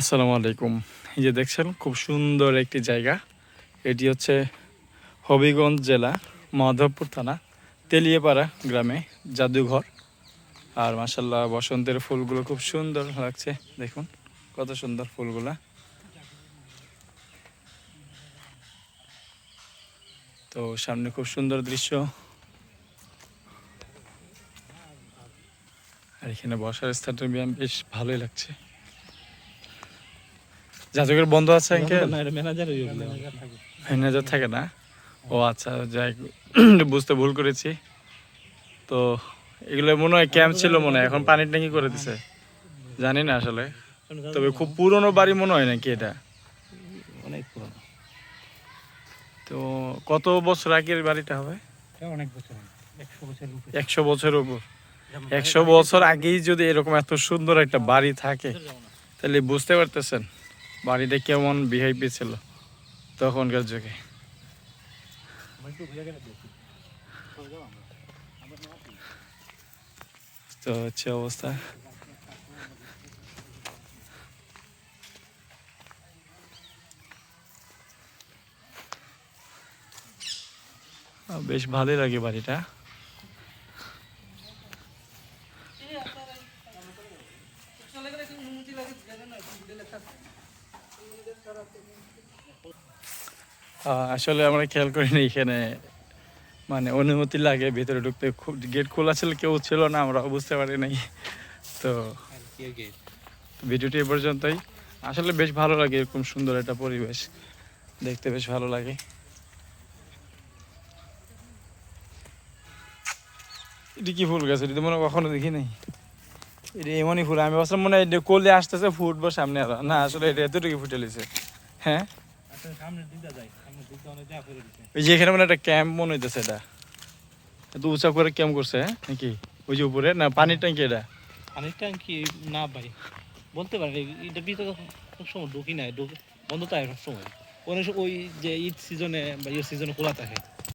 আসসালামু আলাইকুম। এই যে দেখছেন, খুব সুন্দর একটি জায়গা। এটি হচ্ছে হবিগঞ্জ জেলা, মাধবপুর থানা, তেলিয়াপাড়া গ্রামে জাদুঘর। আর মাসাল্লাহ বসন্তের ফুলগুলো খুব সুন্দর লাগছে, দেখুন কত সুন্দর ফুলগুলা। তো সামনে খুব সুন্দর দৃশ্য। আর এখানে বসার স্থানটা বেশ ভালোই লাগছে। জাদুঘর বন্ধ আছে ম্যানেজার থাকে না? ও আচ্ছা যাই বুঝতে ভুল করেছি। তো এগুলো মনে হয় ক্যাম্প ছিল মনে হয় এখন পানির ট্যাঙ্কি করে দিছে। জানি না আসলে। তবে খুব পুরনো বাড়ি মনে হয় নাকি এটা? অনেক পুরনো। তো কত বছর আগের বাড়িটা হবে? অনেক একশো বছর উপর। একশো বছর আগেই যদি এরকম এত সুন্দর একটা বাড়ি থাকে তাহলে বুঝতে পারতেছেন। বাড়িটা কেমন ভিআইপি ছিল তখনকার যুগে? তো হচ্ছে অবস্থা। বেশ ভালোই লাগে বাড়িটা। আসলে আমরা খেয়াল করিনি এখানে। মানে অনুমতি লাগে, ভিতরে ঢুকতে খুব গেট খোলা ছিল, কেউ ছিল না, আমরা বুঝতে পারি নাই। তো ভিডিওটি এ পর্যন্তই। আসলে বেশ ভালো লাগে এরকম সুন্দর একটা পরিবেশ। দেখতে বেশ ভালো লাগে। এটি কি ফুল গাছ? এটি তো মনে কখনো দেখি নাই এটা এমনই ফুল। আমি ভাবছিলাম মনে হয় কোলে আসতেছে ফুটবো সামনে আরও। না আসলে এটা এতটুকু ফুটে লিছে হ্যাঁ? দিছে ওই যে এখানে মানে একটা ক্যাম্প মনে হইতেছে এটা। এত উঁচা করে ক্যাম্প করছে হ্যাঁ? নাকি? ওই যে উপরে না পানির ট্যাঙ্কি এটা? পানির ট্যাঙ্কি না ভাই। বলতে পারি এটা ভিতরে সব সময় ঢুকি নাই ঢুকে বন্ধ থাকে সব সময়। অনেক ওই যে ঈদ সিজনে বা ইয়ের সিজনে খোলা থাকে।